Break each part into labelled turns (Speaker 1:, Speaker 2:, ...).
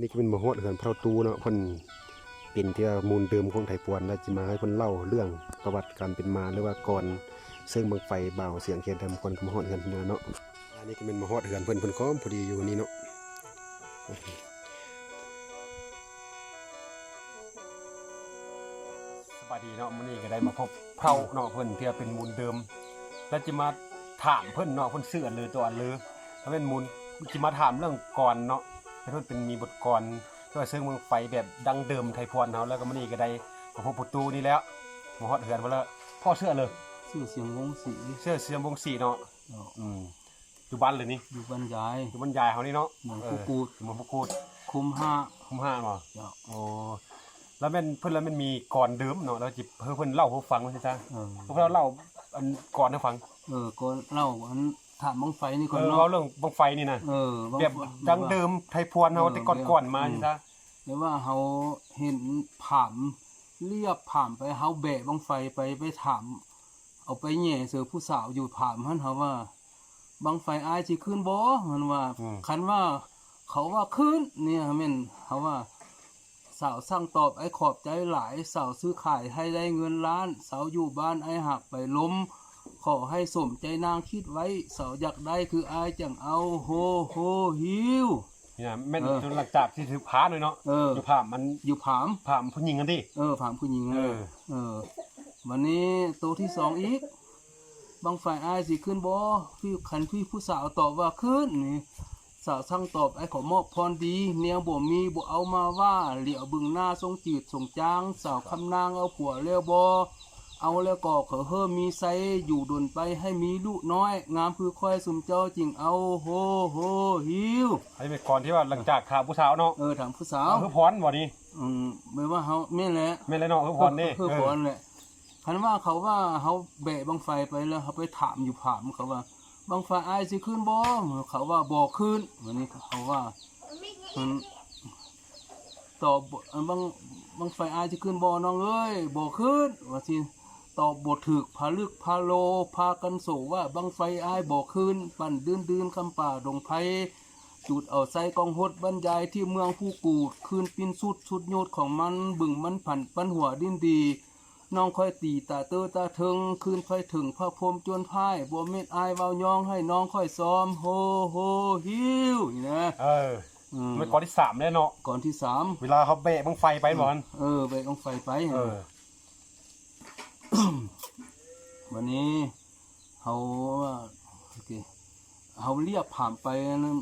Speaker 1: นี่ก็เป็นมโหดเหือนพระตูเนาะเพิ่นเป็นเที่มูลเดิมของไทยปวนแล้วจะมาให้เพิ่นเล่าเรื่องประวัติการเป็นมาหรือว่าก่อนซึ่งเมืองไฟเบาเสียงเคียนทำคนก็มโหดเหือนเพิ่นเนาะอันนี้ก็เป็นมโหดเหือนเพิ่นเพิ่นก็พอดีอยู่นี่เนาะสวัสดีเนาะมื้อนี้ก็ได้มาพบเผาเนาะเพิ่นเที่เป็นมูลเดิม แล้วจะมาถามเพิ่นเนาะเพิ่นเสื่อเลยตัวเลยถ้าเป็นมูลจะมาถามเรื่องก่อนเนาะ เพิ่นเป็นมีบทกรที่ว่าซึ่งเมืองไฟแบบดังเดิมไทยพวนเฮาแล้วก็มื้อนี้ก็ได้มาพบประตูนี่แล้วมาฮอดเฮือนเพิ่นแล้วพ่อเชื่อเลย
Speaker 2: ชื่อเสียงวงศรี
Speaker 1: เชื่อเสียมวงศรีเนาะ
Speaker 2: เนาะ
Speaker 1: อืมอยู่บ้านเลยนี่
Speaker 2: อยู่บรรยาย
Speaker 1: อยู่บรรยายเฮานี่เนาะ
Speaker 2: หมู่
Speaker 1: เอ
Speaker 2: ผู้
Speaker 1: อ
Speaker 2: กูด
Speaker 1: อยู่หมู่ผู้กูด
Speaker 2: คุมห้า
Speaker 1: คุ้มห้าเนาะ
Speaker 2: เนาะ
Speaker 1: โอ้แล้วแม่นเพิ่นแล้วมันมีก่อนเดิมเนาะแล้วจิเพิ่นเพิ่นเล่าให้ฟังว่าซั่นจ้ะ
Speaker 2: เออ
Speaker 1: เพิ่นเล่าอันก่อนให้ฟัง
Speaker 2: เออก็เล่าอัน ถามบังไฟนี่ก่
Speaker 1: เอ
Speaker 2: อน
Speaker 1: อ
Speaker 2: เนาะ
Speaker 1: เล่าเรื่องบังไฟนี่นะ
Speaker 2: เออบั้ง
Speaker 1: แบบ
Speaker 2: ไฟ
Speaker 1: ดังเดิมไทยพวนเฮา
Speaker 2: เออ
Speaker 1: แต่ก่อนๆมา
Speaker 2: อืม
Speaker 1: ใช่ไหม
Speaker 2: เดี๋ยวว่าเขาเห็นผามเรียบผามไปเขาแบะบังไฟไปไปถาม เอาไปแหย่เสือผู้สาวอยู่ผามท่านเขาว่าบังไฟอายสิขึ้นบ่มันว่า
Speaker 1: อืม
Speaker 2: คันว่า เขาว่าขึ้น เนี่ยแม่นเขาว่า สาวสั่งตอบไอ้ขอบใจหลาย สาวซื้อขายให้ได้เงินล้าน สาวอยู่บ้านไอ้หักไปล้ม ขอให้สมใจนางคิดไว้สาวอยากได้คืออายจังเอาโฮโฮฮิว
Speaker 1: นี่นะแม่น
Speaker 2: เออ
Speaker 1: จนหลังจากที่ถือพาเลยเนาะ
Speaker 2: เออ
Speaker 1: อ ยู่ภาพมัน
Speaker 2: อยู่ผาม
Speaker 1: ภาพผู้หญิงกันดิ
Speaker 2: เออผามผู้หญิง
Speaker 1: เออ
Speaker 2: เออ วันนี้ตัวที่สองอีก บางฝ่ายอายสิขึ้นบ่พี่คันพี่ผู้สาวตอบว่าขึ้นนี่สาวสั่งตอบไอ้ขอมอบพรดีเนียบ่มีบ่เอามาว่า เหลียวบึงหน้าทรงจืดทรงจาง สาวคำนางเอาผัวแล้วบ่ เอาแล้วก็ขอเฮ้อมีไซอยู่ดนไปให้มีลูกน้อย งามคือค่อยสุมเจ้าจริงเอาโฮโฮฮิว
Speaker 1: ไอ้เป็นก่อนที่ว่าหลังจากขาผู้สาวเนาะ
Speaker 2: เออถามผู้สาว
Speaker 1: คือพรบ่นี่
Speaker 2: อืมไม่ว่าเฮาแม่นแหละ
Speaker 1: แม่นเลยเนาะคือพรนี่
Speaker 2: คือพรแหละคันว่าเขาว่าเขาแบะบังไฟไปแล้วเขาไปถามอยู่ผามเขาว่าบังไฟอายสิขึ้นบ่เขาว่าบ่ขึ้นวันนี้เขาว่ามันตอบบ่อันบังบังไฟอายสิขึ้นบ่น้องเอ้ยบ่ขึ้นว่าสิ ตอบบทถึกพาลึกพาโล พากันโศว่าบังไฟอายบ่ขึ้น ปั่นดืนดืนคำป่าดงไพจุดเอาใส่กองหดบรรยายที่เมืองผู้กูด คืนปินสุดสุดโยดของมัน บึงมันผันปันหัวดินดีน้องค่อยตีตาเตอตาเทิง คืนค่อยถึงพระพรหมจวนพ่ายบัวเม็ดอายเว้ายองให้น้องค่อยซ้อม โฮโฮฮิวนี่นะ
Speaker 1: เออ
Speaker 2: อืม
Speaker 1: มันก่อนที่สามเลยเนาะ
Speaker 2: ก่อนที่สาม
Speaker 1: เวลาเขาเบะบังไฟไปบ่มัน
Speaker 2: เออไปต้องไฟไป
Speaker 1: เออ
Speaker 2: วันนี้เขาว่าโอเคเขาเรียกผ่านไปนั่น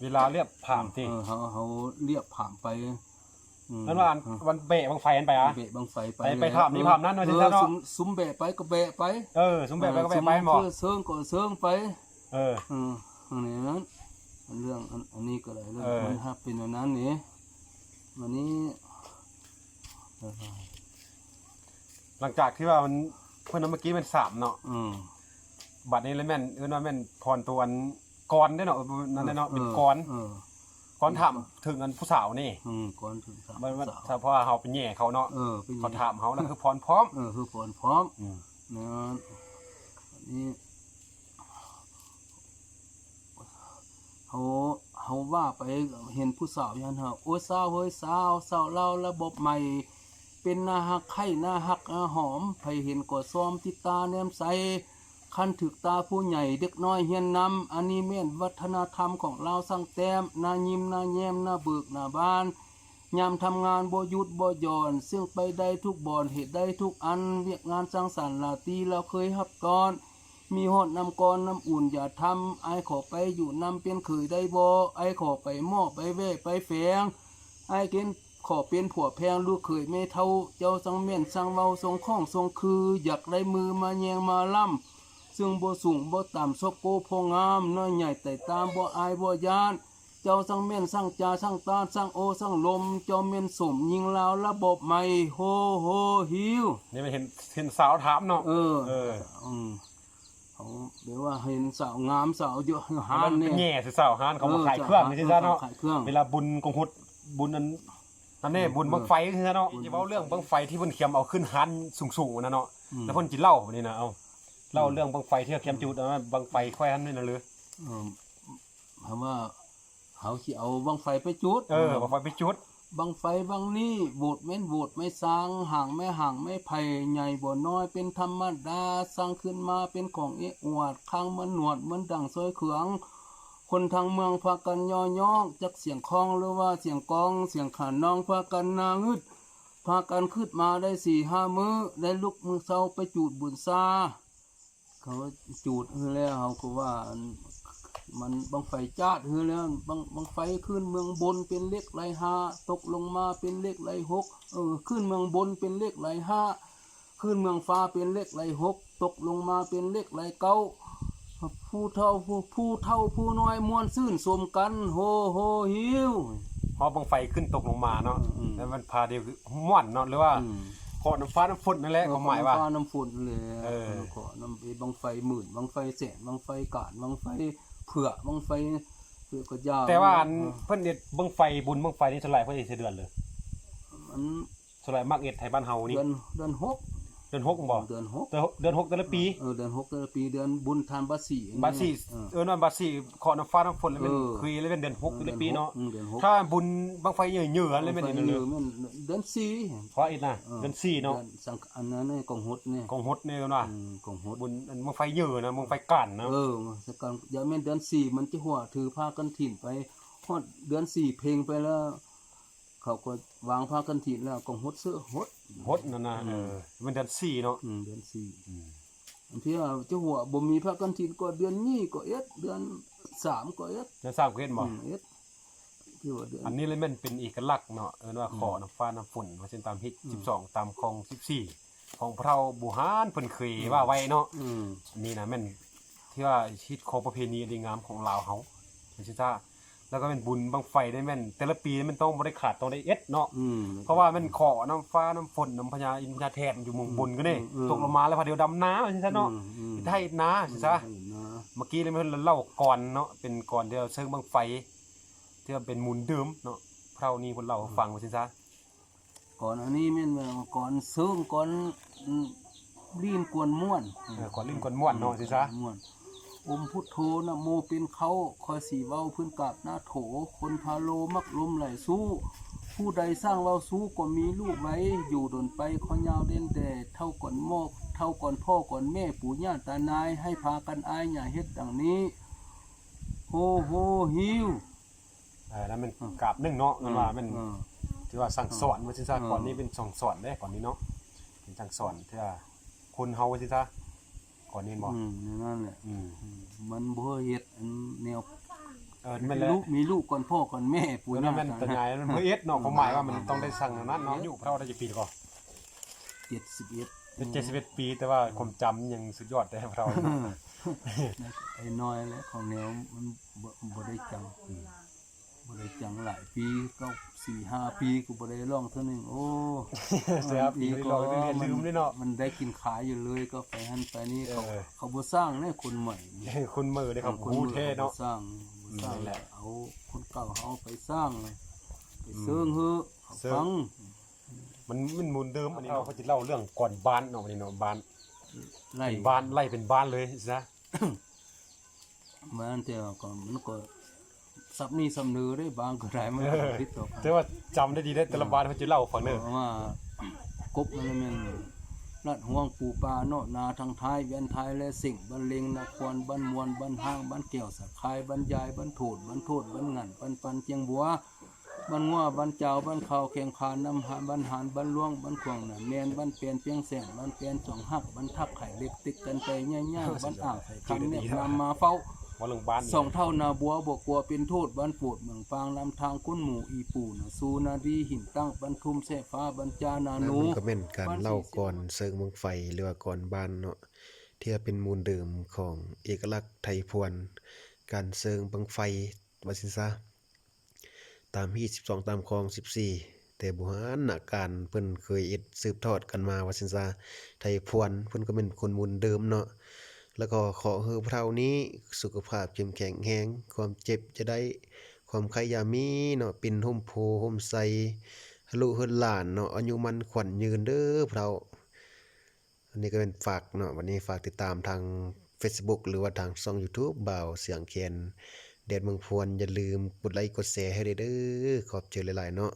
Speaker 1: เวลาเรียบผ่านที่
Speaker 2: เออเขาเขาเรียกผ่านไปอืม
Speaker 1: นั่นว่าอันวันเบะบังไฟกันไปอะ
Speaker 2: เบะบังไฟไป
Speaker 1: ไปไปถามนี่ถามนั่นหน่อยสิ
Speaker 2: เออ
Speaker 1: จ๊ะเนาะ
Speaker 2: ซุ้มซุ้มเบะไปก็เบะไป
Speaker 1: เออสมเบะไปก็เบะไปบ่
Speaker 2: เออเซิงก็เซิงไป
Speaker 1: เออ
Speaker 2: อืมอันนี้นั้นอันเรื่องอันอันนี้ก็ได้เรื่อง
Speaker 1: เออ
Speaker 2: มันถ้าเป็นอันนั้นนี่วันนี้เออ
Speaker 1: หลังจากที่ว่ามันเพิ่นเอาเมื่อกี้เป็นสามเนาะ
Speaker 2: อืม
Speaker 1: บัดนี้เลยแม่นเอิ้นว่าแม่นพรตัวอันกรได้เนาะนั่นได้เนาะเป็นกร
Speaker 2: เออ
Speaker 1: กรถามถึงอันผู้สาวนี่
Speaker 2: อืมก่อนถึงสาม
Speaker 1: มันมัน
Speaker 2: สาว
Speaker 1: ถ้าเพราะว่าเฮาเป็นแย่เขาเนาะ
Speaker 2: เออเป็นอย่ง
Speaker 1: เขาถามเฮาแล้วคือพรพร้อม
Speaker 2: เออคือผลพร้อม
Speaker 1: อืม
Speaker 2: นะอันนี้เขาเขาว่าไปเห็นผู้สาวยันเหรอโอ้ยสาวเฮ้ยสาวสาวเราระบบใหม่ เป็นหน้าหักไข่หน้าหักหน้าหอมไผเห็นก็ซ้อมติตาแนมใสคันถึกตาผู้ใหญ่เด็กน้อยเฮียนนำอันนี้เม่นวัฒนธรรมของเราสร้างแต้มหน้ายิ้มหน้าแย้มหน้าเบิกหน้าบานยามทำงานบ่ยุดบ่ย่อน ซึ่งไปได้ทุกบ่อนเหตุได้ทุกอัน เวียกงานสร้างสรรค์ลาตีเราเคยฮับก่อน มีหอดน้ำก้อนน้ำอุ่นอย่าทำไอขอไปอยู่นำเป็นเคยได้บ่ไอขอไปหม้อไปเว่ไปแฝงไอเกิน ขอเป็นผัวแพงลูกเคยไม่เท่า เจ้าสังเม่นสังเว้าทรงข้องทรงคือ อยากได้มือมาแยงมาล่ำซึ่งบ่สูงบ่ต่ำซกโกโพงามน้อยใหญ่แต่ตามบ่อายบ่ยาน เจ้าสั่งเม่นสั่งจาสั่งตาสั่งโอสั่งลม เจ้าเม่นสมยิงลาวระบบใหม่โฮโฮฮิว
Speaker 1: นี่มันเห็นเห็นสาวถามเนาะ
Speaker 2: เออ
Speaker 1: เออ
Speaker 2: อืมเขาเดี๋ยวว่าเห็นสาวงามสาวเยอะหา
Speaker 1: มันน
Speaker 2: เนี่
Speaker 1: เป็
Speaker 2: ย
Speaker 1: นแย่สิสาวฮานเขามาขายเครื่องนี่สิซะเนาะ
Speaker 2: ขายเครื่อง
Speaker 1: เวลาบุญกงหุดบุญนั้น นั่นนี่บุญบังไฟคือซะเนาะจะเว้าเรื่องบังไฟที่เพิ่นเคียมเอาขึ้นหันสูงๆนะเนาะ
Speaker 2: อืม
Speaker 1: แล้วเพิ่นกินเหล้าบัดนี้นะเอาเล่าเรื่องบังไฟที่เขาเคียมจุดนะบังไฟแขวนนี่นะหรือ
Speaker 2: เออคำว่าเขาสิเอาบังไฟไปจุด
Speaker 1: เออบ่ไฟไปจุด
Speaker 2: บังไฟบังนี้โบดแม่นโบดไม่สร้างห่างไม่ห่างไม่ไผ่ใหญ่บ่น้อยเป็นธรรมดาสร้างขึ้นมาเป็นของเอะอวดข้างมันหนวดเหมันดังซอยเขือง คนทางเมืองพากันย่อยอกจักเสียงคล้องหรือว่าเสียงกอง เสียงขานน้องพากันนางึดพากันขึ้นมาได้สี่ห้ามื้อได้ลุกมือเศร้าไปจูดบุญซาเขาจูดเฮือแล้วเขาก็ว่ามันบังไฟจาดเฮือแล้วบังบังไฟขึ้นเมืองบนเป็นเลขไรห้าตกลงมาเป็นเลขไรหกเออขึ้นเมืองบนเป็นเลขไรห้าขึ้นเมืองฟ้าเป็นเลขไรหกตกลงมาเป็นเลขไรเก้า ผู้เท่าผู้ผู้เท่าผู้น้อยมวนซื่นสมกัน โฮโฮหิว
Speaker 1: พอบังไฟขึ้นตกลงมาเนาะ
Speaker 2: อืม
Speaker 1: แล้วมันพาเดียวคือม่วนเนาะหรือว่า
Speaker 2: อืม
Speaker 1: ขอน้ำฟ้าน้ำฝนนั่นแหละความหมายว่า
Speaker 2: ฟ้น้ำฝนเลย
Speaker 1: เออ
Speaker 2: ขอน้ำไอ้บังไฟหมื่นบังไฟแสนบังไฟกาดบังไฟเผือกบังไฟเผือกก็ยาว
Speaker 1: แต่ว่าอันเพิ่นเอ็ดบังไฟบุญบังไฟนี่เท่าไหร่เพิ่นเอ็ดเดือนเลย
Speaker 2: มัน
Speaker 1: เท่าไหร่มักเอ็ดไทยบ้านเฮานี่
Speaker 2: เดือนเดือนหก
Speaker 1: เดือนหกบ่
Speaker 2: เดือนหก
Speaker 1: เดือนหกเดือนหกแต่ละปี
Speaker 2: เออเดือนหกเดือนปีเดือนบุญทานบาสี
Speaker 1: บาสี่
Speaker 2: เออ
Speaker 1: เออนั่นบาสี่ขอน้ำฟ้าน้ำฝนแล้วเป็น
Speaker 2: เออ
Speaker 1: คุยแล้วเป็นเดือนหกแต่ละปีเนาะ
Speaker 2: อืมเดือนหก
Speaker 1: ถ้าบุญบังไฟเหยื่อๆแล้วเป็นเดือน
Speaker 2: เอ
Speaker 1: เล
Speaker 2: อยมันเดือนสี่
Speaker 1: เพราะอีกนะเดือนสี่เนาะ
Speaker 2: ดือสังอันนั้นเนี่ยกองหดเนี่ย
Speaker 1: กองฮดเนี่ยเนาะ
Speaker 2: อืมกองหด
Speaker 1: บุญอันบังไฟเหยื่อนะบังไฟกั่นนะ
Speaker 2: เออสักการอย่าแม่นเดือนสี่มันจะหัวถือผ้ากันถิ่นไปฮอดเดือนสี่เพลงไปแล้ว เขาก็วางผ้ากันถิ่นแล้วก็หดเสื้อหด
Speaker 1: ฮดนั่นนะเออมันเดือนสี่เนาะ
Speaker 2: อืมเดือนสี่อันที่ว่าเจะหัวบ่มีผ้ากันถิ่นก็เดือนนี้ก็เอ็ดเดือนสามก็เอ็ด
Speaker 1: เดือนสามก็เห็นบ่
Speaker 2: อืมเอ็ดที่ว่าเดือน
Speaker 1: อันนี้เลยมันเป็นเอกลักษณ์เนาะเออว่าขอน้ำฟ้าน้ำฝนว่าเช่นตามฮิต12 ตามคอง 14 ของพระเราบูฮานเพิ่นเคยว่าไว้เนาะ
Speaker 2: อืม
Speaker 1: อันนี้นะแม่นที่ว่าฮิตของประเพณีอันดีงามของลาวเฮาเป็นชิต้า แล้วก็เป็นบุญบังไฟได้แม่น แต่ละปีมันต้องบ่ได้ขาดต้องได้เอ็ดเนาะ
Speaker 2: อืม
Speaker 1: เพราะว่ามันขอน้ำฟ้าน้ำฝนน้ำพญาอินพญาแทนอยู่เมุงบนก็นี่
Speaker 2: อืม
Speaker 1: ตกลงมาแล้วพอเดียวดำน้ำชิต้าเนาะ
Speaker 2: อืมอืม
Speaker 1: ไทยนาชิต้า
Speaker 2: อืมนะ
Speaker 1: เมื่อกี้เลยมันเล่าก่อนเนาะเป็นก่อนที่เราเชิงบังไฟ ที่ว่าเป็นมูลเดิมเนาะเพรานี้เพิ่นเล่าให้ฟังว่าซิซะ
Speaker 2: ก่อนอันนี้แม่นว่าก่อนซึ้งก่อนอืมลีนกวนม่วน
Speaker 1: เออก่อนลิ้นก่อนม่วนเนาะซิซะ
Speaker 2: ม่วน อมพุทโธนะโมเป็นเขาคอยสีเว้าพื้นกาบหน้าโถ คนพาโลมักลมไหลสู้ ผู้ใดสร้างเราสู้ก็มีลูกไว้ อยู่ดนไปขอยาวเด่นแดดเท่าก่อนโมก เท่าก่อนพ่อก่อนแม่ปู่ย่าตานาย ให้พากันอายอย่าเฮ็ดดังนี้โฮโฮฮิว
Speaker 1: เออแล้วมันกราบหนึ่งเนาะมันว่ามัน
Speaker 2: เออ
Speaker 1: ที่ว่าสั่งสอนว่าซิซะก่อนนี้เป็นสั่งสอนเด้ก่อนนี้เนาะเป็นสั่งสอนที่ว่าคนเฮาว่าซิซะ ก่อนนี้บ่
Speaker 2: อืมนั่นแหละ
Speaker 1: อืม
Speaker 2: อืมมันบ่เฮ็ดอันแนว
Speaker 1: เออ
Speaker 2: มี
Speaker 1: แม่นแล้ว
Speaker 2: ลูกมีลูกก่อนพ่อก่อนแม่ปู่
Speaker 1: แล้ว
Speaker 2: ย่า
Speaker 1: มัน
Speaker 2: ตา
Speaker 1: ตัวยา
Speaker 2: ยา
Speaker 1: ยมันบ่เอ็ดเนาะความหมายว่ามันต้องได้สั่งนั้นเนาะอยู่เพราะว่าได้จะปีก่อน
Speaker 2: เจ็ดสิบเอ็ด
Speaker 1: เป็น71ปี แต่ว่าความจำยังสุดยอดได้เรา
Speaker 2: ไอ้น้อยแล้วของแนวมันบ่บ่ได้จัง บ่ได้จังหลายปีก็สี่ห้าปีกูบ่ได้ร้องเท่านึงโอ้
Speaker 1: เสียปีนี้เราได้เรียนลืมด้วยเนาะ
Speaker 2: มันได้กินขายอยู่เลยก็ไปหันไปนี่เขา
Speaker 1: เออ
Speaker 2: เขาบ่สร้างเนี่ยคนใหม่
Speaker 1: คุณมือได้ครับ
Speaker 2: คน
Speaker 1: ฮู้
Speaker 2: มือ
Speaker 1: เท่เนาะ
Speaker 2: ขบ่สร้างบ่สร้าง
Speaker 1: นั่นแหละ
Speaker 2: เอาคนเก่าเขาไปสร้างเลยไปเซิงเฮ้อเขา
Speaker 1: เซิง
Speaker 2: ฟัง
Speaker 1: มันมันมูลเดิมอันนี้เราก็จะเล่าเรื่องก่อนบ้านเนาะอันนี้เนาะบ้าน
Speaker 2: ไล่
Speaker 1: เป็นบ้านไล่เป็นบ้านเลยซะ
Speaker 2: มันแต่ว่าก็มันก็ สับนี่สำเนือได้บางก็ได้มัน
Speaker 1: เอ
Speaker 2: ก็
Speaker 1: อ
Speaker 2: ผิดต่อกัน
Speaker 1: แต่ว่าจำได้ดีได้แต่ละบ้านเขาจะเล่าฟังเด้อ
Speaker 2: เพราะว่ากบมันแม่นลัดห่วงปูปลาเนาะนาทางท้ายเวียนท้ายและสิ่งบรรเลงนครบ้านมวลบ้านห้างบ้านเกี่ยวสะคายบ้านยายบ้านโถดบ้านโทษบ้านงันบ้านปันเจียงบัวบ้านงัวบ้านเจ้าบ้านเขาแข่งขานน้ำหาบ้านหานบ้านล่วงบ้านขวางน่ะแมนบ้านเปลี่ยนเปียงแสงบ้านเปลี่ยนสองหักบ้านทับไข่เล็กติดกันไปย่างๆบ้านอ่างไข่คำเนี่ยนำมาเฝ้า
Speaker 1: ว่าเรื่องบ้านนี่
Speaker 2: สองเท่านาบัวบกกลัวเป็นโทษบ้านโปวดเมืองปางลำทางก้นหมู่อีปูนะสูนาดีหินตั้งบรรทุมแสฟ้าบรรจานา
Speaker 3: นั่น
Speaker 2: นู
Speaker 3: มันก็แม่นการเล่าก่อนเซิงเมืองไฟหรือว่าก่อนบ้านเนาะที่ว่าเป็นมูลเดิมของเอกลักษณ์ไทยพวน การเซิงบังไฟว่าซิซะตามฮี12 ตามคลอง 14 แต่บ่ฮานน่ะการเพิ่นเคยเอ็ดสืบทอดกันมาว่าซิซะไทยพวนเพิ่นก็เป็นคนมูลเดิมเนาะ แล้วก็ขอให้พรานี้สุขภาพเข้มแข็งแรงความเจ็บจะได้ความใครยามีเนาะปิ่นห่มโพห่มใสฮลโหลเฮือนหลานเนาะอายุมันขวัญยืนเด้อพราอันนี้ก็เป็นฝากเนาะวันนี้ฝากติดตามทาง Facebook หรือว่าทางช่อง YouTube บ่าวเสียงเคียนแดดเมืองพวนอย่าลืมกดไลค์กดแชร์ให้เด้อขอบใจหลายๆเนาะ